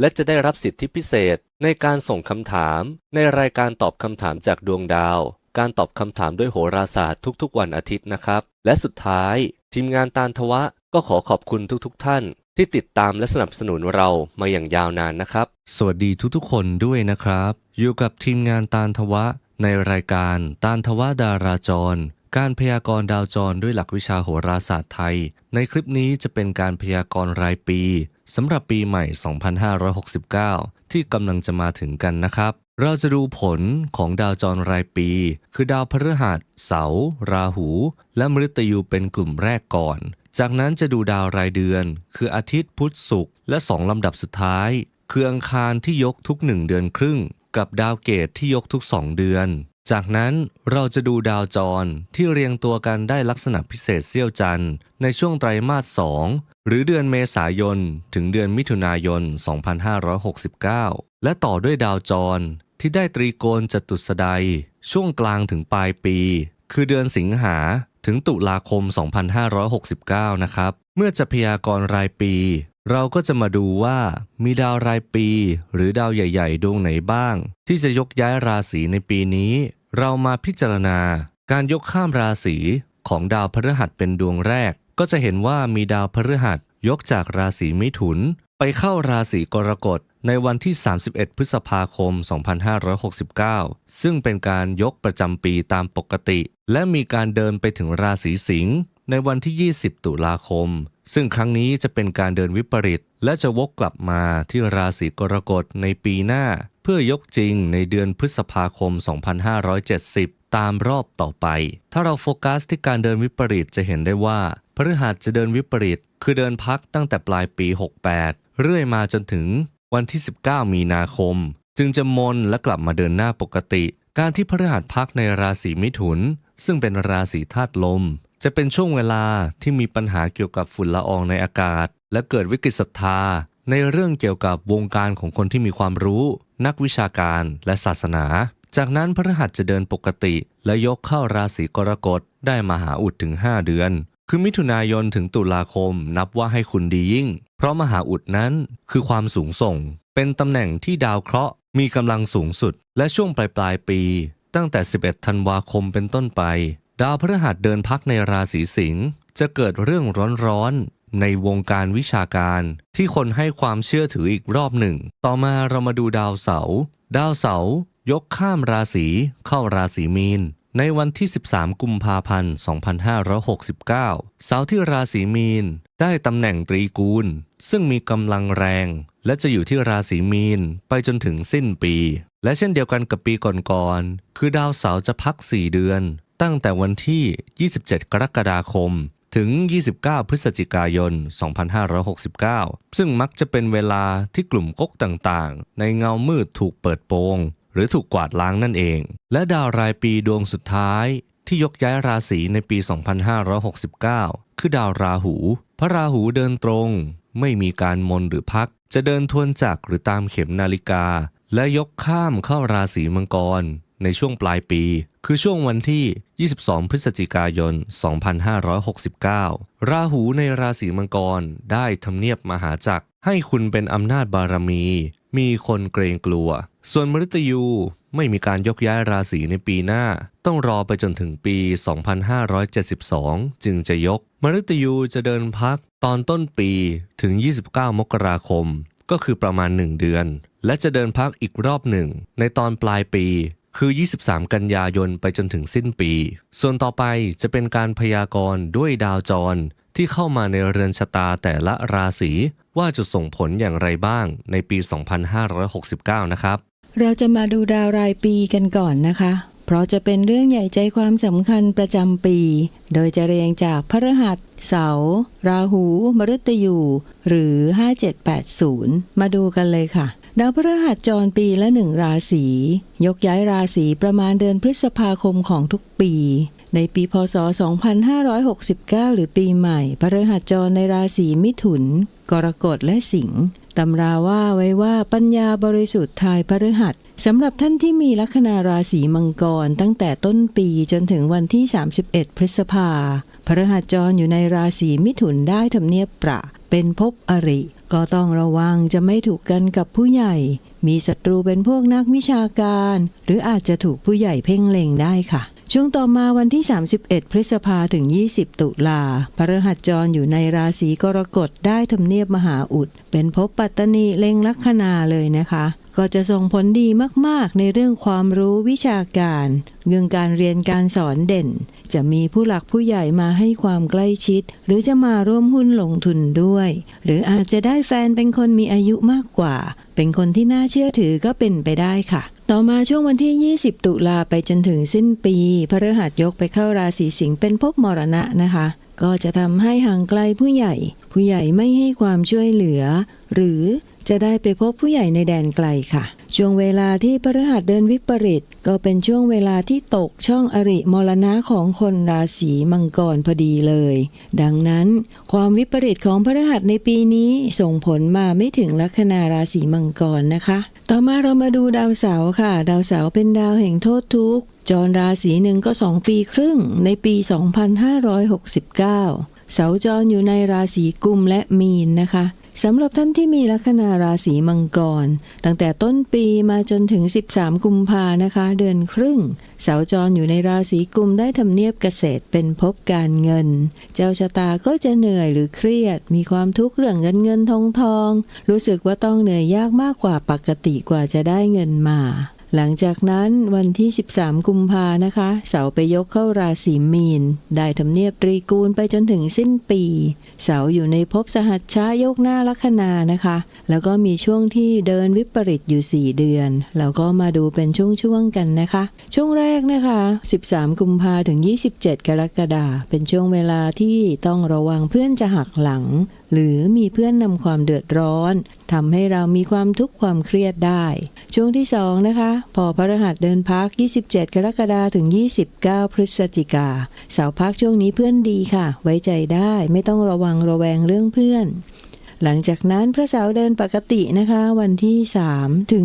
และจะได้รับสิทธิพิเศษในการส่งคำถาม ในรายการตอบคำถามจากดวงดาว การตอบคำถามด้วยโหราศาสตร์ทุกๆ วันอาทิตย์นะครับ และสุดท้าย ทีมงานตาลทวะก็ขอขอบคุณทุกๆ ท่าน ที่ติดตามและสนับสนุนเรามาอย่างยาวนานนะครับ สวัสดีทุกๆ คนด้วยนะครับ อยู่กับทีมงานตาลทวะ ในรายการตาลทวะดาราจร การพยากรณ์ดาวจรด้วยหลักวิชาโหราศาสตร์ไทย ในคลิปนี้จะเป็นการพยากรณ์รายปี สำหรับปีใหม่ 2569 ที่กำลังจะมาถึงกันนะครับ เราจะดูผลของดาวจรรายปี คือดาวพฤหัส เสาร์ราหู และมฤตยูเป็นกลุ่มแรกก่อน จากนั้นจะดูดาวรายเดือน คืออาทิตย์พุธศุกร์และสองลำดับสุดท้าย คืออังคารที่ยกทุกหนึ่งเดือนครึ่ง กับดาวเกตที่ยกทุกสองเดือน จากนั้นเราจะดูดาวจรที่เรียงตัวกันได้ลักษณะพิเศษเสี้ยวจันทร์ในช่วงไตรมาส 2 หรือเดือนเมษายน ถึงเดือนมิถุนายน 2569 และต่อด้วยดาวจรที่ได้ตรีโกณจตุสดายช่วงกลางถึงปลายปี คือเดือนสิงหาถึงตุลาคม 2569 นะครับ เมื่อจะพยากรณ์รายปี เราก็จะมาดูว่ามีดาวรายปี หรือดาวใหญ่ ๆ ดวงไหนบ้าง ที่จะยกย้ายราศีในปีนี้ เรามาพิจารณาการยกข้ามราศีของดาวพฤหัสเป็นดวงแรก ก็จะเห็นว่ามีดาวพฤหัสยกจากราศีมิถุน ไปเข้าราศีกรกฎในวันที่ 31 พฤษภาคม 2569 ซึ่งเป็นการยกประจำปีตามปกติ และมีการเดินไปถึงราศีสิงห์ในวันที่ 20 ตุลาคม ซึ่งครั้งนี้จะเป็นการเดินวิปริต และจะวกกลับมาที่ราศีกรกฎในปีหน้า พื่อยกจริงในเดือนพฤษภาคม 2570 ตามรอบต่อไป ถ้าเราโฟกัสที่การเดินวิปริตจะเห็นได้ว่าพฤหัสจะเดินวิปริตคือเดินพักตั้งแต่ปลายปี 68 เรื่อยมาจนถึงวันที่ 19 มีนาคม จึงจะมนและกลับมาเดินหน้าปกติ การที่พฤหัสพักในราศีมิถุน ซึ่งเป็นราศีธาตุลม จะเป็นช่วงเวลาที่มีปัญหาเกี่ยวกับฝุ่นละอองในอากาศ และเกิดวิกฤตศรัทธา ในเรื่องเกี่ยวกับวงการของคนที่มีความรู้ นักวิชาการและศาสนา จากนั้นพฤหัสจะเดินปกติ และยกเข้าราศีกรกฎได้มหาอุดถึง 5 เดือน คือมิถุนายนถึงตุลาคมนับว่าให้คุณดียิ่ง เพราะมหาอุดนั้นคือความสูงส่ง เป็นตำแหน่งที่ดาวเคราะห์มีกำลังสูงสุด และช่วงปลายปลายปี ตั้งแต่ 11 ธันวาคมเป็นต้นไป ดาวพฤหัสเดินพักในราศีสิงห์จะเกิดเรื่องร้อนๆ ในวงการวิชาการ ที่คนให้ความเชื่อถืออีกรอบหนึ่ง ต่อมาเรามาดูดาวเสาร์ดาวเสาร์ยกข้ามราศีเข้าราศีมีนในวันที่ 13 กุมภาพันธ์ 2569 เสาร์ที่ราศีมีน ได้ตำแหน่งตรีกูล ซึ่งมีกำลังแรง และจะอยู่ที่ราศีมีน ไปจนถึงสิ้นปี และเช่นเดียวกันกับปีก่อนๆ คือดาวเสาร์จะพัก 4 เดือน ตั้งแต่วันที่ 27 กรกฎาคม ถึง 29 พฤศจิกายน 2569 ซึ่งมักจะเป็นเวลาที่กลุ่มก๊กต่างๆ ในเงามืดถูกเปิดโปง หรือถูกกวาดล้างนั่นเอง และดาวรายปีดวงสุดท้ายที่ยกย้ายราศีในปี 2569 คือดาวราหู พระราหูเดินตรง ไม่มีการมนหรือพัก จะเดินทวนจักรหรือตามเข็มนาฬิกา และยกข้ามเข้าราศีมังกร ในช่วงปลายปี คือช่วงวันที่ 22 พฤศจิกายน 2569 ราหูในราศีมังกรได้ทำเนียบมหาจักร ให้คุณเป็นอำนาจบารมี มีคนเกรงกลัว ส่วนมฤตยูไม่มีการยกย้ายราศีในปีหน้า ต้องรอไปจนถึงปี 2572 จึงจะยก มฤตยูจะเดินพักตอนต้นปีถึง 29 มกราคม ก็คือประมาณ 1 เดือน และจะเดินพักอีกรอบหนึ่ง ในตอนปลายปี คือ 23 กันยายนไปจนถึงสิ้นปี ส่วนต่อไปจะเป็นการพยากรณ์ด้วยดาวจรที่เข้ามาในเรือนชะตาแต่ละราศีว่าจะส่งผลอย่างไรบ้างในปี 2569 นะครับ เราจะมาดูดาวรายปีกันก่อนนะคะ เพราะจะเป็นเรื่องใหญ่ใจความสำคัญประจำปี โดยจะเรียงจากพฤหัส เสาร์ราหู มฤตยู หรือ 5780 มาดูกันเลยค่ะดาวพฤหัสจรปีละหนึ่งราศี ยกย้ายราศีประมาณเดือนพฤษภาคมของทุกปี ในปีพศ 2569 หรือปีใหม่พฤหัสจรในราศีมิถุน กรกฎและสิงห์ตำราว่าไว้ว่าปัญญาบริสุทธิ์ทายพฤหัสสำหรับท่านที่มีลัคนาราศีมังกรตั้งแต่ต้นปีจนถึงวันที่ 31 พฤษภาพฤหัสจรอยู่ในราศีมิถุนได้ทำเนียบประ เป็นภพอริ ก็ต้องระวังจะไม่ถูกกันกับผู้ใหญ่ มีศัตรูเป็นพวกนักวิชาการ หรืออาจจะถูกผู้ใหญ่เพ่งเล็งได้ค่ะ ช่วงต่อมาวันที่ 31 พฤษภาถึง 20 ตุลาพฤหัสจรอยู่ในราศีกรกฎได้ทำเนียบมหาอุด เป็นภพปัตตนีเล็งลัคนาเลยนะคะ ก็จะส่งผลดีมากๆ ในเรื่องความรู้วิชาการเรื่องการเรียนการสอนเด่น จะมีผู้หลักผู้ใหญ่มาให้ความใกล้ชิด หรือจะมาร่วมหุ้นลงทุนด้วย หรืออาจจะได้แฟนเป็นคนมีอายุมากกว่า เป็นคนที่น่าเชื่อถือก็เป็นไปได้ค่ะ ต่อมาช่วงวันที่ 20 ตุลาไปจนถึงสิ้นปีพระฤหัสยกไปเข้าราศีสิงห์เป็นภพมรณะนะคะ ก็จะทำให้ห่างไกลผู้ใหญ่ ผู้ใหญ่ไม่ให้ความช่วยเหลือ หรือจะได้ไปพบผู้ใหญ่ในแดนไกลค่ะ ช่วงเวลาที่พฤหัสเดินวิปริตก็เป็นช่วงเวลาที่ตกช่องอริมรณะของคนราศีมังกรพอดีเลย ดังนั้น ความวิปริตของพฤหัสในปีนี้ส่งผลมาไม่ถึงลัคนาราศีมังกรนะคะ ต่อมาเรามาดูดาวเสาร์ค่ะ ดาวเสาร์เป็นดาวแห่งโทษทุกข์จรราศีหนึ่งก็สองปีครึ่งในปี 2569 เสาจรอยู่ในราศีกุมและมีนนะคะ สำหรับท่านที่มีลัคนาราศีมังกร ตั้งแต่ต้นปีมาจนถึง 13 กุมภานะคะ เดือนครึ่ง เสาจรอยู่ในราศีกุมได้ทำเนียบเกษตรเป็นพบการเงิน เจ้าชะตาก็จะเหนื่อยหรือเครียด มีความทุกข์เรื่องเงินเงินทองทอง รู้สึกว่าต้องเหนื่อยยากมากกว่าปกติกว่าจะได้เงินมา หลังจากนั้นวันที่ 13 กุมภานะคะ เสาไปยกเข้าราศีมีน ได้ทำเนียบตรีกูลไปจนถึงสิ้นปี เสาอยู่ในภพสหัชชายกหน้าลัคนานะคะ แล้วก็มีช่วงที่เดินวิปริตอยู่ 4 เดือน แล้วก็มาดูเป็นช่วงๆกันนะคะ ช่วงแรกนะคะ 13 กุมภาถึง 27 กรกฎาเป็นช่วงเวลาที่ต้องระวังเพื่อนจะหักหลัง หรือมีเพื่อนนำความเดือดร้อนทำให้เรามีความทุกข์ความเครียดได้ ช่วงที่ 2 นะคะ พอพระรหัสเดินพัก 27 กรกฎาคมถึง 29 พฤศจิกาเสาพักช่วงนี้เพื่อนดีค่ะ ไว้ใจได้ไม่ต้องระวังระแวงเรื่องเพื่อน หลังจากนั้นพระเสาวเดินปกตินะคะ วันที่ 3 ถึง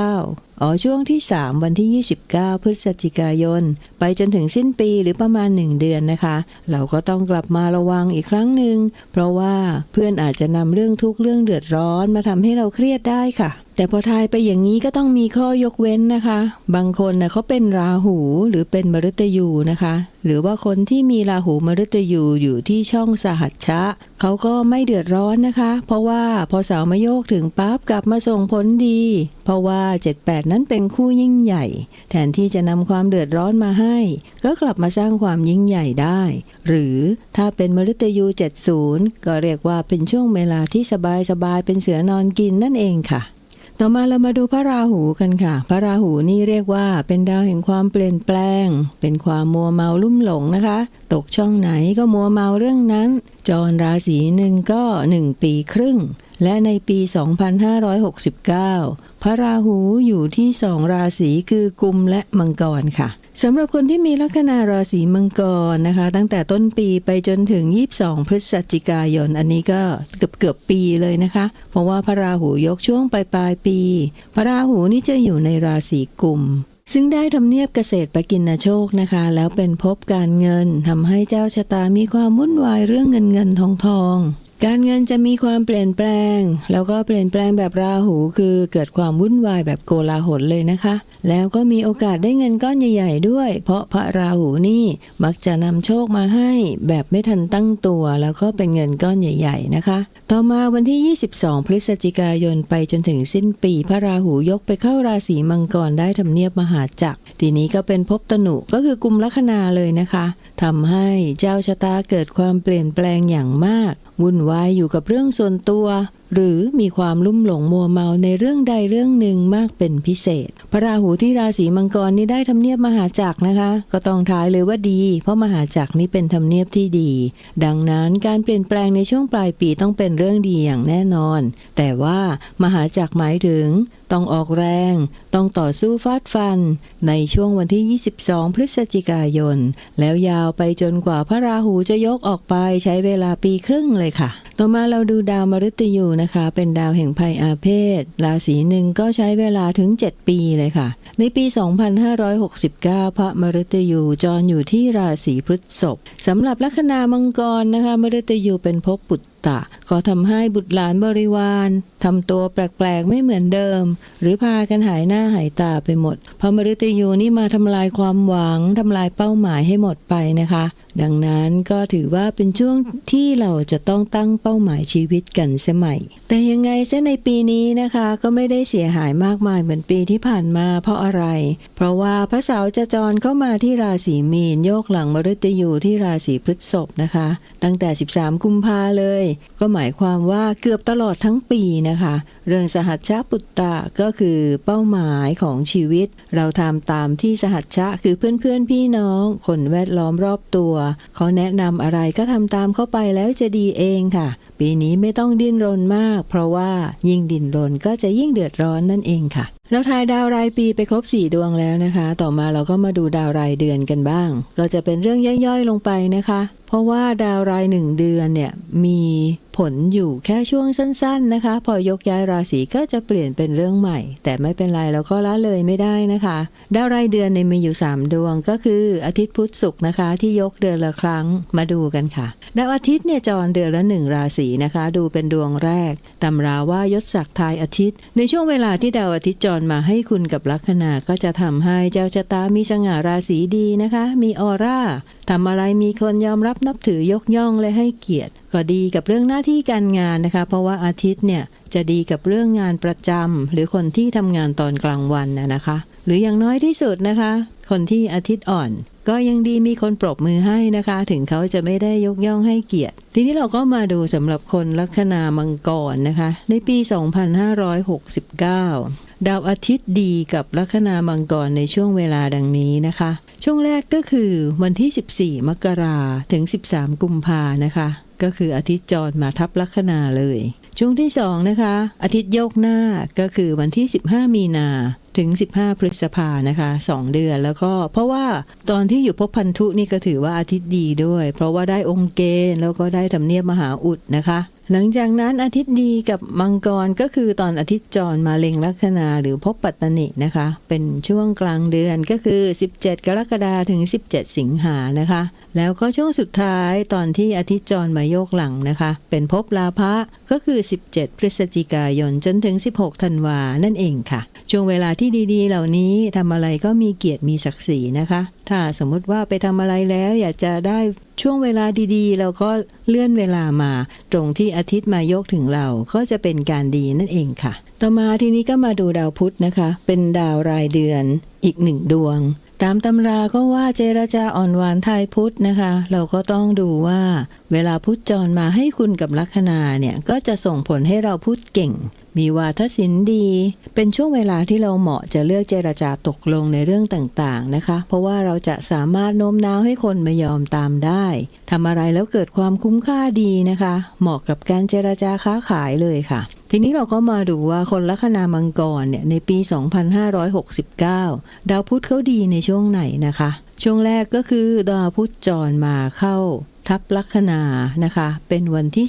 29 อ๋อช่วงที่ 3 วันที่ 29 พฤศจิกายน ไปจนถึงสิ้นปีหรือประมาณ 1 เดือนนะคะ เราก็ต้องกลับมาระวังอีกครั้งหนึ่ง เพราะว่าเพื่อนอาจจะนำเรื่องทุกข์เรื่องเดือดร้อนมาทำให้เราเครียดได้ค่ะ แต่พอทายไปอย่างนี้ก็ต้องมีข้อยกเว้นนะคะ บางคนนะเขาเป็นราหูหรือเป็นมฤตยูนะคะ หรือว่าคนที่มีราหูมฤตยูอยู่ที่ช่องสหัชชะเขาก็ไม่เดือดร้อนนะคะ เพราะว่าพอเสาร์มาโยกถึงปั๊บกลับมาส่งผลดี เพราะว่า 78 นั้นเป็นคู่ยิ่งใหญ่ แทนที่จะนำความเดือดร้อนมาให้ ก็กลับมาสร้างความยิ่งใหญ่ได้ หรือถ้าเป็นมฤตยู 70 ก็เรียกว่าเป็นช่วงเวลาที่สบายๆเป็นเสือนอนกินนั่นเองค่ะ ต่อมาเรามาดูพระราหูกันค่ะ พระราหูนี่เรียกว่าเป็นดาวแห่งความเปลี่ยนแปลง เป็นความมัวเมาลุ่มหลงนะคะ ตกช่องไหนก็มัวเมาเรื่องนั้น จรราศีหนึ่งก็หนึ่งปีครึ่ง และในปี 2569 พระราหูอยู่ที่สองราศีคือกุมและมังกรค่ะ สำหรับคนที่มีลัคนาราศีมังกรนะคะ ตั้งแต่ต้นปีไปจนถึง 22 พฤศจิกายน อันนี้ก็เกือบเกือบปีเลยนะคะ เพราะว่าพระราหูยกช่วงปลายปลายปี พระราหูนี่จะอยู่ในราศีกุมซึ่งได้ทำเนียบเกษตรปกินโชคนะคะ แล้วเป็นภพการเงินทำให้เจ้าชะตามีความวุ่นวายเรื่องเงินเงินทองทอง การเงินจะมีความเปลี่ยนแปลง แล้วก็เปลี่ยนแปลงแบบราหู คือเกิดความวุ่นวายแบบโกลาหลเลยนะคะ แล้วก็มีโอกาสได้เงินก้อนใหญ่ ๆ ด้วย เพราะพระราหูนี่มักจะนำโชคมาให้ แบบไม่ทันตั้งตัว แล้วก็เป็นเงินก้อนใหญ่ ๆ นะคะ ต่อมาวันที่ 22 พฤศจิกายนไปจนถึงสิ้นปี พระราหูยกไปเข้าราศีมังกรได้ทำเนียบมหาจักรทีนี้ก็เป็นภพตนุก็คือกลุ่มลัคนาเลยนะคะ ทำให้เจ้าชะตาเกิดความเปลี่ยนแปลงอย่างมาก วุ่นวายอยู่กับเรื่องส่วนตัว หรือมีความลุ่มหลงมัวเมาในเรื่องใดเรื่องหนึ่งมากเป็นพิเศษ พระราหูที่ราศีมังกรนี่ได้ทำเนียบมหาจักรนะคะ ก็ต้องทายเลยว่าดี เพราะมหาจักรนี้เป็นทำเนียบที่ดี ดังนั้นการเปลี่ยนแปลงในช่วงปลายปีต้องเป็นเรื่องดีอย่างแน่นอน แต่ว่ามหาจักรหมายถึงต้องออกแรง ต้องต่อสู้ฟาดฟัน ในช่วงวันที่ 22 พฤศจิกายน แล้วยาวไปจนกว่าพระราหูจะยกออกไปใช้เวลาปีครึ่งเลยค่ะ ต่อมาเราดูดาวมฤตยูนะคะ เป็นดาวแห่งภัยอาเพศ ราศีหนึ่งก็ใช้เวลาถึง 7 ปีเลยค่ะ ในปี 2569 พระมฤตยูจรอยู่ที่ราศีพฤษภสำหรับลัคนามังกรนะคะ มฤตยูเป็นภพปุต ตะ ก็ทำให้บุตรหลานบริวารทำตัวแปลกๆไม่เหมือนเดิม หรือพากันหายหน้าหายตาไปหมดพระมฤตยูนี่มาทำลายความหวังทำลายเป้าหมายให้หมดไปนะคะ ดังนั้นก็ถือว่าเป็นช่วงที่เราจะต้องตั้งเป้าหมายชีวิตกันเสียใหม่แต่ยังไงเส้นในปีนี้นะคะก็ไม่ได้เสียหายมากมายเหมือนปีที่ผ่านมาเพราะอะไร เพราะว่าพระเสาร์จะจรเข้ามาที่ราศีมีนโยกหลังมฤตยูที่ราศีพฤษภนะคะ ตั้งแต่ 13 กุมภาเลยก็หมายความว่าเกือบตลอดทั้งปีนะคะ เรื่องสหัชชะปุตตะก็คือเป้าหมายของชีวิต เราทำตามที่สหัชชะคือเพื่อนๆพี่น้อง คนแวดล้อมรอบตัวเขาแนะนำอะไรก็ทำตามเข้าไปแล้วจะดีเองค่ะ ปีนี้ไม่ต้องดิ้นรนมาก เพราะว่ายิ่งดิ้นรนก็จะยิ่งเดือดร้อนนั่นเองค่ะแล้วทายดาวรายปีไปครบ 4 ดวงแล้วนะคะ ต่อมาเราก็มาดูดาวรายเดือนกันบ้าง ก็จะเป็นเรื่องย่อยๆลงไปนะคะ เพราะว่าดาวรายหนึ่งเดือนเนี่ยมีผลอยู่แค่ช่วงสั้น ๆนะคะ พอยกย้ายราศีก็จะเปลี่ยนเป็นเรื่องใหม่ แต่ไม่เป็นไรเราก็ละเลยไม่ได้นะคะ ดาวรายเดือนเนี่ยมีอยู่ 3 ดวงก็คืออาทิตย์พุธศุกร์นะคะ ที่ยกเดือนละครั้งมาดูกันค่ะ ดาวอาทิตย์เนี่ยจรเดือนละหนึ่งราศีนะคะ ดูเป็นดวงแรกตำราว่ายศศักดิ์ทายอาทิตย์ ในช่วงเวลาที่ดาวอาทิตย์จรมาให้คุณกับลัคนาก็จะทำให้เจ้าชะตามีสง่าราศีดีนะคะ มีออร่าทำอะไรมีคนยอมรับนับถือยกย่องและให้เกียรติ ก็ดีกับเรื่องหน้าที่การงานนะคะ เพราะว่าอาทิตย์เนี่ยจะดีกับเรื่องงานประจำหรือคนที่ทำงานตอนกลางวันนะนะคะ หรืออย่างน้อยที่สุดนะคะ คนที่อาทิตย์อ่อน ก็ยังดีมีคนปรบมือให้นะคะ ถึงเขาจะไม่ได้ยกย่องให้เกียรติ ทีนี้เราก็มาดูสำหรับคนลัคนามังกรนะคะ ในปี 2569 ดาวอาทิตย์ดีกับลัคนามังกรในช่วงเวลาดังนี้นะคะ ช่วงแรกก็คือวันที่ 14 มกราถึง 13 กุมภานะคะ ก็คืออาทิตย์จรมาทับลัคนาเลย ช่วงที่ 2 นะคะ อาทิตย์โยกหน้าก็คือวันที่ 15 มีนาถึง 15 พฤษภานะคะ 2 เดือนแล้วก็ เพราะว่าตอนที่อยู่พบพันธุนี่ก็ถือว่าอาทิตย์ดีด้วย เพราะว่าได้องค์เกณฑ์แล้วก็ได้ทำเนียบมหาอุดนะคะ หลังจากนั้นอาทิตย์ดีกับมังกรก็คือตอนอาทิตย์จรมาเล็งลัคนาหรือพบปัตตนินะคะ เป็นช่วงกลางเดือนก็คือ 17 กรกฎาคมถึง 17 สิงหานะคะ แล้วก็ช่วงสุดท้ายตอนที่อาทิตย์จรมาโยกหลังนะคะ เป็นภพลาภะก็คือ 17 พฤศจิกายนจนถึง 16 ธันวานั่นเองค่ะ ช่วงเวลาที่ดีๆ เหล่านี้ทำอะไรก็มีเกียรติมีศักดิ์ศรีนะคะ ถ้าสมมุติว่าไปทำอะไรแล้วอยากจะได้ช่วงเวลาดีๆ เราก็เลื่อนเวลามา ตรงที่อาทิตย์มายกถึงเราก็จะเป็นการดีนั่นเองค่ะ ต่อมาทีนี้ก็มาดูดาวพุธนะคะ เป็นดาวรายเดือนอีกหนึ่งดวง ตามตำราก็ว่าเจรจาอ่อนหวานไทยพุธนะคะ เราก็ต้องดูว่า เวลาพุธจรมาให้คุณกับลัคนาเนี่ยก็จะส่งผลให้เราพูดเก่ง มีวาทศิลป์ดี เป็นช่วงเวลาที่เราเหมาะจะเลือกเจรจาตกลงในเรื่องต่างๆนะคะ เพราะว่าเราจะสามารถโน้มน้าวให้คนมายอมตามได้ทำอะไรแล้วเกิดความคุ้มค่าดีนะคะ เหมาะกับการเจรจาค้าขายเลยค่ะ ทีนี้เราก็มาดูว่าคนลัคนามังกรเนี่ยในปี 2569 ดาวพุธเขาดีในช่วงไหนนะคะ ช่วงแรกก็คือดาวพุธจรมาเข้าทับลัคนานะคะ เป็นวันที่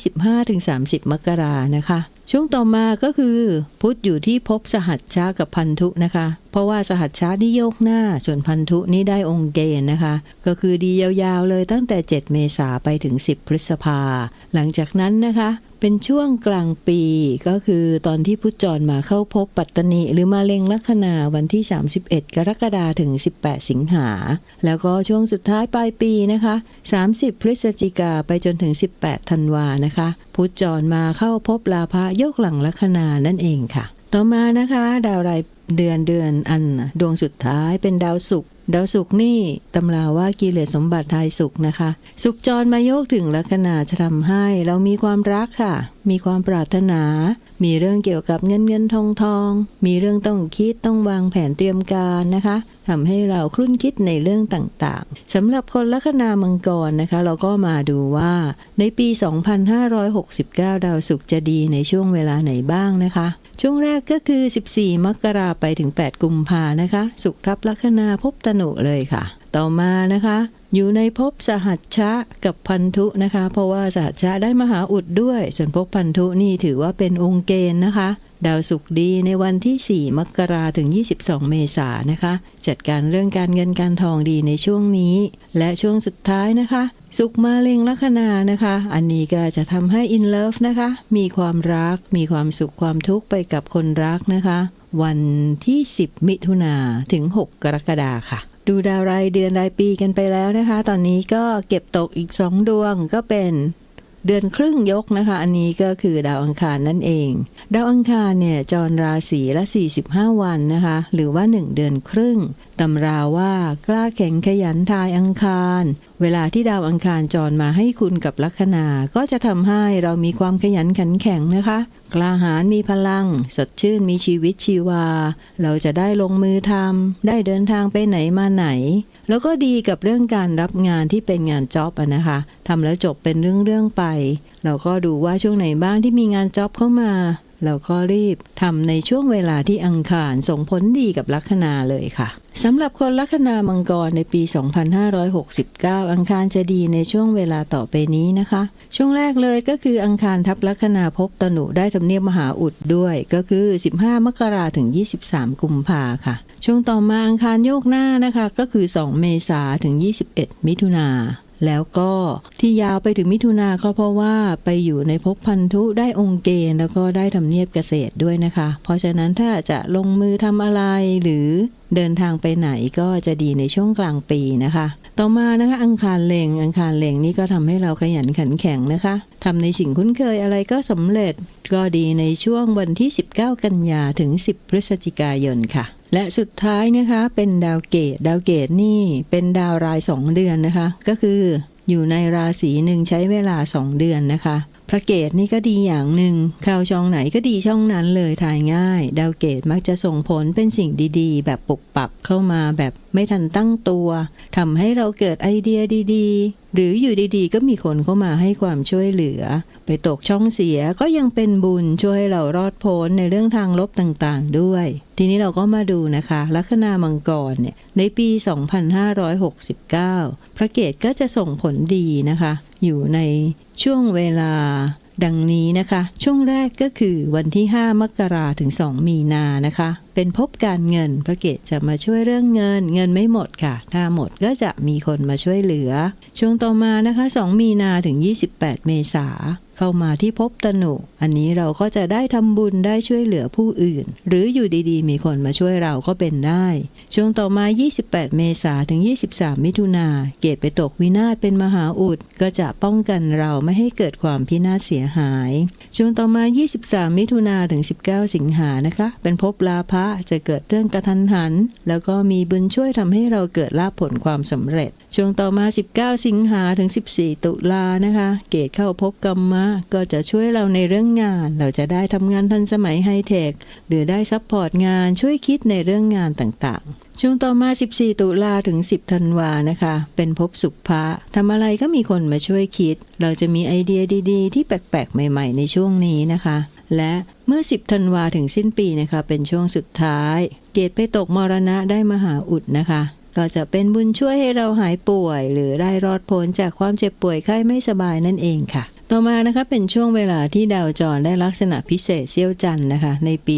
15-30 มกรานะคะ ช่วงต่อมาก็คือ พุทธอยู่ที่ภพสหัชชากับพันธุนะคะ เพราะว่าสหัชชานี่โยกหน้า ส่วนพันธุนี่ได้องค์เกณฑ์นะคะ ก็คือดียาวๆเลยตั้งแต่ 7 เมษาไปถึง 10 พฤษภา หลังจากนั้นนะคะ เป็นช่วงกลางปีก็คือตอนที่พุธจรมาเข้าพบปัตตนีหรือมาเล็งลัคนาวันที่ 31 กรกฎาคมถึง 18 สิงหา แล้วก็ช่วงสุดท้ายปลายปีนะคะ 30 พฤศจิกาไปจนถึง 18 ธันวานะคะ พุธจรมาเข้าพบลาภะโยกหลังลัคนานั่นเองค่ะ ต่อมานะคะ ดาวราย เดือนเดือนอันดวงสุดท้ายเป็นดาวศุกร์ดาวศุกร์นี่ตำราว่ากิเลสสมบัติทายสุขนะคะสุขจรมาโยกถึงลัคนาจะทำให้เรามีความรักค่ะ มีความปรารถนา มีเรื่องเกี่ยวกับเงินเงินทองทอง มีเรื่องต้องคิดต้องวางแผนเตรียมการนะคะทำให้เราครุ่นคิดในเรื่องต่างๆสำหรับคนลัคนามังกรนะคะ เราก็มาดูว่าในปี 2569 ดาวศุกร์จะดีในช่วงเวลาไหนบ้างนะคะ ช่วงแรกก็คือ 14 มกราไปถึง 8 กุมภานะคะ สุขทับลัคนาพบตนุเลยค่ะ ต่อมานะคะ อยู่ในภพสหัชชะกับพันธุนะคะ เพราะว่าสหัชชะได้มหาอุดด้วย ส่วนภพพันธุนี่ถือว่าเป็นองค์เกณฑ์นะคะ ดาวศุกดีในวันที่ 4 มกราถึง 22 เมษายนนะคะ จัดการเรื่องการเงินการทองดีในช่วงนี้ และช่วงสุดท้ายนะคะ สุขมาเล็งลัคนานะคะ อันนี้ก็จะทำให้อินเลิฟนะคะ มีความรัก มีความสุขความทุกข์ไปกับคนรักนะคะ วันที่ 10 มิถุนาถึง 6 กรกฎาค่ะ ดูดาวรายเดือนรายปีกันไปแล้วนะคะ ตอนนี้ก็เก็บตกอีก 2 ดวงก็เป็นเดือนครึ่งยกนะคะ อันนี้ก็คือดาวอังคารนั่นเอง ดาวอังคารเนี่ยจรราศีละ 45 วันนะคะ หรือว่า 1 เดือนครึ่งตำราว่ากล้าแข็งขยันทายอังคาร เวลาที่ดาวอังคารจรมาให้คุณกับลัคนาก็จะทำให้เรามีความขยันขันแข็งนะคะ กล้าหาญมีพลัง สดชื่นมีชีวิตชีวา เราจะได้ลงมือทำได้เดินทางไปไหนมาไหน แล้วก็ดีกับเรื่องการรับงานที่เป็นงานจ็อบอะนะคะทำแล้วจบเป็นเรื่องๆไป เราก็ดูว่าช่วงไหนบ้างที่มีงานจ็อบเข้ามาเราก็รีบทำในช่วงเวลาที่อังคารส่งผลดีกับลัคนาเลยค่ะ สำหรับคนลัคนามังกรในปี 2569 อังคารจะดีในช่วงเวลาต่อไปนี้นะคะ ช่วงแรกเลยก็คืออังคารทับลัคนาภพตนุได้ทำเนียบมหาอุดด้วย ก็คือ 15 มกราถึง 23 กุมภาค่ะ ช่วงต่อมาอังคารโยกหน้านะคะ ก็คือ 2 เมษาถึง 21 มิถุนา แล้วก็ที่ยาวไปถึงมิถุนาก็เพราะว่าไปอยู่ในภพพันธุได้องค์เกณฑ์แล้วก็ได้ทำเนียบเกษตรด้วยนะคะ เพราะฉะนั้นถ้าจะลงมือทำอะไรหรือเดินทางไปไหนก็จะดีในช่วงกลางปีนะคะ ต่อมานะคะอังคารเลงอังคารเลงนี่ก็ทำให้เราขยันขันแข็งนะคะทำในสิ่งคุ้นเคยอะไรก็สำเร็จก็ดีในช่วงวันที่ 19 กันยาถึง 10 พฤศจิกายนค่ะ และสุดท้ายนะคะเป็นดาวเกตดาวเกตนี่เป็นดาวราย 2 เดือนนะคะ ก็คืออยู่ในราศีหนึ่งใช้เวลา 2 เดือนนะคะ พระเกตนี่ก็ดีอย่างหนึ่งข่าวช่องไหนก็ดีช่องนั้นเลยทายง่าย ดาวเกตมักจะส่งผลเป็นสิ่งดีๆ แบบปุบปับเข้ามาแบบ ไม่ทันตั้งตัวทำให้เราเกิดไอเดียดีๆ หรืออยู่ดีๆ ก็มีคนเข้ามาให้ความช่วยเหลือ ไปตกช่องเสียก็ยังเป็นบุญช่วยให้เรารอดพ้นในเรื่องทางลบต่างๆด้วย ทีนี้เราก็มาดูนะคะลัคนามังกรเนี่ยในปี 2569 พระเกตก็จะส่งผลดีนะคะ อยู่ในช่วงเวลา ดังนี้นะคะ ช่วงแรกก็คือวันที่ 5 มกราถึง 2 มีนานะคะ เป็นพบการเงินพระเกตจะมาช่วยเรื่องเงิน เงินไม่หมดค่ะ ถ้าหมดก็จะมีคนมาช่วยเหลือ ช่วงต่อมานะคะ 2 มีนาถึง 28 เมษาเข้ามาที่พบตนุ อันนี้เราก็จะได้ทำบุญได้ช่วยเหลือผู้อื่น หรืออยู่ดีๆ มีคนมาช่วยเราก็เป็นได้ ช่วงต่อมา 28 เมษาถึง 23 มิถุนา เกตไปตกวินาศเป็นมหาอุด ก็จะป้องกันเราไม่ให้เกิดความพินาศเสียหาย ช่วงต่อมา 23 มิถุนาถึง 19 สิงหานะคะ เป็นภพลาภะจะเกิดเรื่องกระทันหัน แล้วก็มีบุญช่วยทำให้เราเกิดลาภผลความสำเร็จ ช่วงต่อมา 19 สิงหาถึง 14 ตุลานะคะ เกตเข้าพบกรรมะ ก็จะช่วยเราในเรื่องงาน เราจะได้ทำงานทันสมัยไฮเทค หรือได้ซัพพอร์ตงานช่วยคิดในเรื่องงานต่างๆ ช่วงต่อมา 14 ตุลาถึง 10 ธันวานะคะ เป็นภพสุขภะทำอะไรก็มีคนมาช่วยคิด เราจะมีไอเดียดีๆ ที่แปลกๆ ใหม่ๆ ในช่วงนี้นะคะ และเมื่อ 10 ธันวาถึงสิ้นปีนะคะ เป็นช่วงสุดท้าย เกตไปตกมรณะได้มหาอุดนะคะ ก็จะเป็นบุญช่วยให้เราหายป่วย หรือได้รอดพ้นจากความเจ็บป่วยไข้ไม่สบายนั่นเองค่ะต่อมานะคะเป็นช่วงเวลาที่ดาวจรได้ลักษณะพิเศษเซี่ยวจันนะคะในปี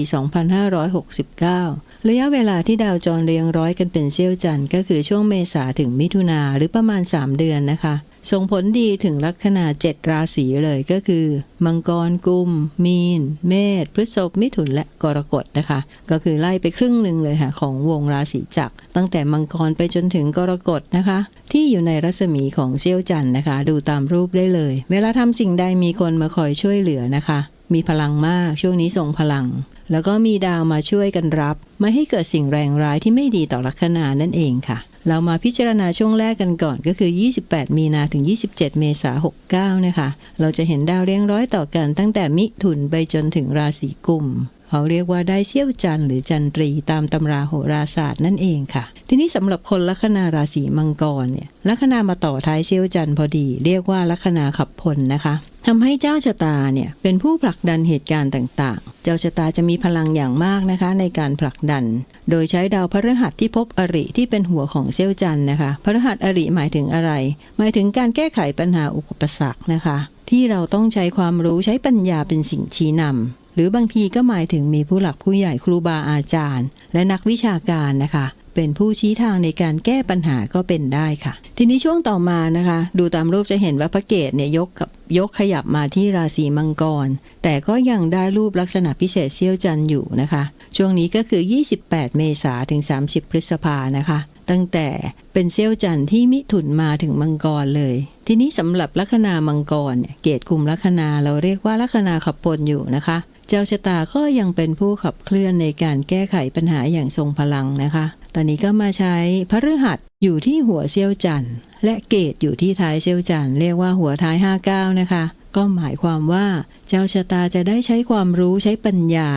2569 ระยะเวลาที่ดาวจรเรียงร้อยกันเป็นเซี่ยวจันก็คือช่วงเมษาถึงมิถุนาหรือประมาณ 3 เดือนนะคะ ส่งผลดีถึงลัคนาเจ็ดราศีเลยก็คือ มังกรกุม มีน เมษพฤษภมิถุนและกรกฎนะคะ ก็คือไล่ไปครึ่งหนึ่งเลยค่ะ ของวงราศีจักรตั้งแต่มังกรไปจนถึงกรกฎนะคะ ที่อยู่ในรัศมีของเซี่ยวจันนะคะ ดูตามรูปได้เลย เวลาทำสิ่งใดมีคนมาคอยช่วยเหลือนะคะ มีพลังมากช่วงนี้ทรงพลังแล้วก็มีดาวมาช่วยกันรับ ไม่ให้เกิดสิ่งแรงร้ายที่ไม่ดีต่อลัคนานั่นเองค่ะ เรามาพิจารณาช่วงแรกกันก่อนก็คือ 28 มีนาถึง 27 เมษายน69 นะคะ เราจะเห็นดาวเรียงร้อยต่อกันตั้งแต่มิถุนไปจนถึงราศีกุมเขาเรียกว่าได้เสี้ยวจันทร์หรือจันทรีตามตำราโหราศาสตร์นั่นเองค่ะ ทีนี้สำหรับคนลัคนาราศีมังกรเนี่ยลัคนามาต่อท้ายเสี้ยวจันทร์พอดี เรียกว่าลัคนาขับพลนะคะทำให้เจ้าชะตาเนี่ยเป็นผู้ผลักดันเหตุการณ์ต่างๆ เจ้าชะตาจะมีพลังอย่างมากนะคะ ในการผลักดัน โดยใช้ดาวพฤหัสที่พบอริที่เป็นหัวของเซี่ยวจันนะคะ พฤหัสอริหมายถึงอะไร หมายถึงการแก้ไขปัญหาอุปสรรคนะคะ ที่เราต้องใช้ความรู้ใช้ปัญญาเป็นสิ่งชี้นำหรือบางทีก็หมายถึงมีผู้หลักผู้ใหญ่ครูบาอาจารย์ และนักวิชาการนะคะ เป็นผู้ชี้ทางในการแก้ปัญหาก็เป็นได้ค่ะ ทีนี้ช่วงต่อมานะคะ ดูตามรูปจะเห็นว่าพระเกตเนี่ยยกกับยกขยับมาที่ราศีมังกร แต่ก็ยังได้รูปลักษณะพิเศษเซี่ยวจันอยู่นะคะ ช่วงนี้ก็คือ 28 เมษาถึง 30 พฤษภานะคะ ตั้งแต่เป็นเซี่ยวจันที่มิถุนมาถึงมังกรเลย ทีนี้สำหรับลัคนามังกรเนี่ยเกตกลุ่มลัคนาเราเรียกว่าลัคนาขับปนอยู่นะคะ เจ้าชะตาก็ยังเป็นผู้ขับเคลื่อนในการแก้ไขปัญหาอย่างทรงพลังนะคะ ตอนนี้ก็มาใช้พฤหัสอยู่ที่หัวเซี่ยวจันทร์และเกตอยู่ที่ท้ายเซี่ยวจันทร์เรียกว่าหัวท้าย 59 นะคะ ก็หมายความว่าเจ้าชะตาจะได้ใช้ความรู้ใช้ปัญญา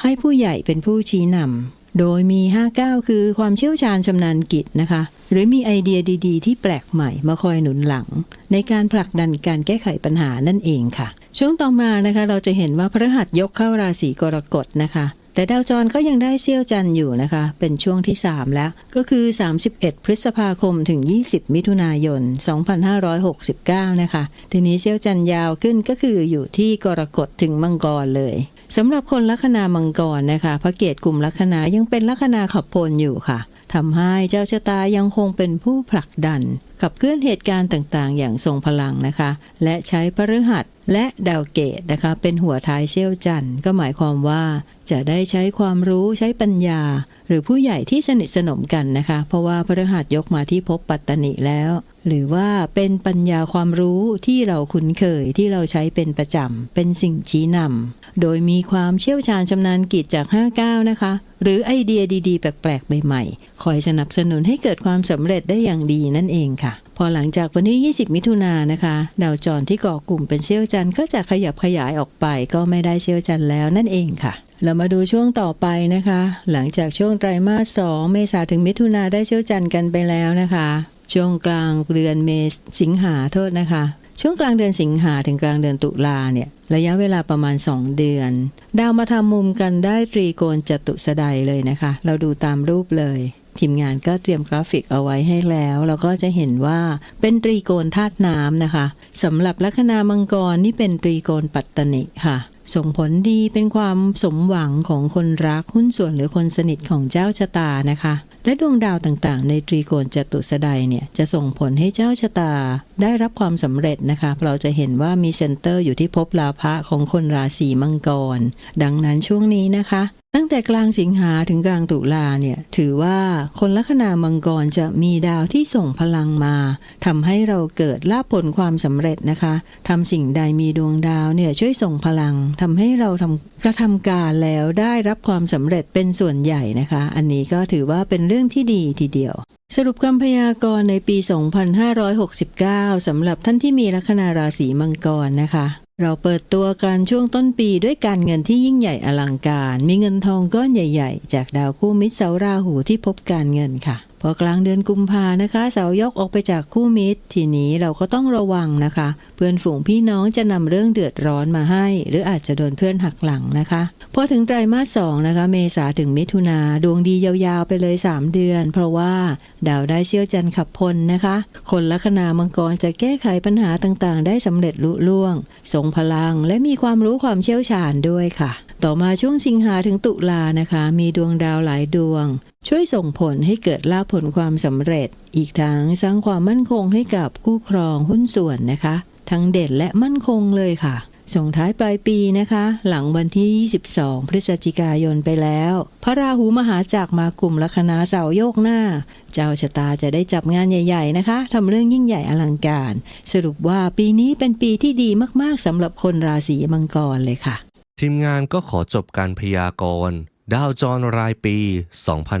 ให้ผู้ใหญ่เป็นผู้ชี้นำโดยมี 59 คือความเชี่ยวชาญชำนาญกิจนะคะ หรือมีไอเดียดี ๆ ที่แปลกใหม่มาคอยหนุนหลัง ในการผลักดันการแก้ไขปัญหานั่นเองค่ะ ช่วงต่อมานะคะเราจะเห็นว่าพฤหัสยกเข้าราศีกรกฎนะคะ แต่ดาวจรก็ยังได้เซี่ยวจันอยู่นะคะ เป็นช่วงที่ 3 แล้ว ก็คือ 31 พฤษภาคมถึง 20 มิถุนายน 2569 นะคะ ทีนี้เซี่ยวจันยาวขึ้นก็คืออยู่ที่กรกฎถึงมังกรเลยสำหรับคนลัคนามังกรนะคะ พระเกตกลุ่มลัคนายังเป็นลัคนาขับพลอยู่ค่ะ ทำให้เจ้าชะตายังคงเป็นผู้ผลักดันขับเคลื่อนเหตุการณ์ต่างๆ อย่างทรงพลังนะคะ และใช้พฤหัสและดาวเกตนะคะ เป็นหัวท้ายเซี่ยวจันทร์ก็หมายความว่า จะได้ใช้ความรู้ใช้ปัญญา หรือผู้ใหญ่ที่สนิทสนมกันนะคะ เพราะว่าพฤหัสยกมาที่ภพปัตตนิแล้ว หรือว่าเป็นปัญญาความรู้ที่เราคุ้นเคยที่เราใช้เป็นประจำ เป็นสิ่งชี้นำ โดยมีความเชี่ยวชาญชำนาญกิจจาก 59 นะคะ หรือไอเดียดีๆ แปลกๆ ใหม่ๆ คอยสนับสนุนให้เกิดความสำเร็จได้อย่างดีนั่นเองค่ะ พอหลังจากวันที่ 20 มิถุนายนนะคะ ดาวจรที่ก่อกลุ่มเป็นเซี่ยวจันทร์ก็จะขยับขยายออกไป ก็ไม่ได้เซี่ยวจันทร์แล้วนั่นเองค่ะเรามาดูช่วงต่อไปนะคะ หลังจากช่วงไตรมาส 2 เมษาถึงมิถุนาได้เซี่ยวจันทร์กันไปแล้วนะคะ ช่วงกลางเดือนเมษสิงหาโทษนะคะ ช่วงกลางเดือนสิงหาถึงกลางเดือนตุลาเนี่ยระยะเวลาประมาณ 2 เดือน ดาวมาทำมุมกันได้ตรีโกณจตุสดายเลยนะคะ เราดูตามรูปเลยทีมงานก็เตรียมกราฟิกเอาไว้ให้แล้วเราก็จะเห็นว่าเป็นตรีโกณธาตุน้ำนะคะสำหรับลัคนามังกรนี่เป็นตรีโกณปัตตนิค่ะ ส่งผลดีเป็นความสมหวังของคนรักหุ้นส่วนหรือคนสนิทของเจ้าชะตานะคะ และดวงดาวต่างๆ ในตรีโกณจตุสดายเนี่ยจะส่งผลให้เจ้าชะตาได้รับความสำเร็จนะคะ เราจะเห็นว่ามีเซนเตอร์อยู่ที่ภพลาภะของคนราศีมังกร ดังนั้นช่วงนี้นะคะ ตั้งแต่กลางสิงหาถึงกลางตุลาเนี่ยถือว่าคนลัคนามังกรจะมีดาวที่ส่งพลังมาทำให้เราเกิดลาภผลความสำเร็จนะคะทำสิ่งใดมีดวงดาวเนี่ยช่วยส่งพลังทำให้เราทำกระทำการแล้วได้รับความสำเร็จเป็นส่วนใหญ่นะคะ อันนี้ก็ถือว่าเป็นเรื่องที่ดีทีเดียวสรุปคำพยากรณ์ในปี 2569 สำหรับท่านที่มีลัคนาราศีมังกรนะคะ เราเปิดตัวการช่วงต้นปีด้วยการเงินที่ยิ่งใหญ่อลังการ มีเงินทองก้อนใหญ่ ๆ จากดาวคู่มิตรเสาราหูที่พบการเงินค่ะ อกลางเดือนกุมภานะคะ เสายกออกไปจากคู่มิตร ทีนี้เราก็ต้องระวังนะคะ เพื่อนฝูงพี่น้องจะนำเรื่องเดือดร้อนมาให้ หรืออาจจะโดนเพื่อนหักหลังนะคะพอถึงไตรมาสสองนะคะ เมษาถึงมิถุนาดวงดียาวๆไปเลย 3 เดือน เพราะว่าดาวได้เซี่ยวจันทร์ขับพลนะคะ คนลัคนามังกรจะแก้ไขปัญหาต่างๆ ได้สำเร็จลุล่วงทรงพลังและมีความรู้ความเชี่ยวชาญด้วยค่ะ ต่อมาช่วงสิงหาถึงตุลานะคะ มีดวงดาวหลายดวง ช่วยส่งผลให้เกิดลาภผลความสำเร็จ อีกทั้งสร้างความมั่นคงให้กับคู่ครองหุ้นส่วนนะคะ ทั้งเด่นและมั่นคงเลยค่ะ ส่งท้ายปลายปีนะคะ หลังวันที่ 22 พฤศจิกายนไปแล้ว พระราหูมหาจากรมากลุ่มลัคนาเสาโยกหน้า เจ้าชะตาจะได้จับงานใหญ่ ๆ นะคะทำเรื่องยิ่งใหญ่อลังการ สรุปว่าปีนี้เป็นปีที่ดีมากๆสำหรับคนราศีมังกรเลยค่ะ ทีมงานก็ขอจบการพยากรณ์ดาวจรรายปี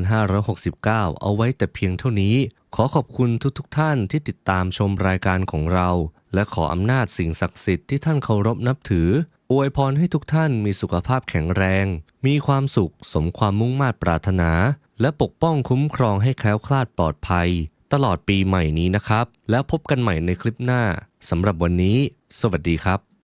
2569 เอาไว้แต่เพียงเท่านี้ ขอขอบคุณทุกๆทท่านที่ติดตามชมรายการของเรา และขออำนาจสิ่งศักดิ์สิทธิ์ที่ท่านเคารพนับถือ อวยพรให้ทุกท่านมีสุขภาพแข็งแรง มีความสุขสมความมุ่งมา่ปรารถนา และปกป้องคุ้มครองให้แคล้วคลาดปลอดภัย ตลอดปีใหม่นี้นะครับ แล้วพบกันใหม่ในคลิปหน้าสำหรับวันนี้ สวัสดีครับ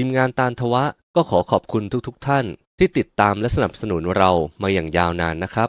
ทีมงานตาลทวะก็ขอขอบคุณทุกๆท่านที่ติดตามและสนับสนุนเรามาอย่างยาวนานนะครับ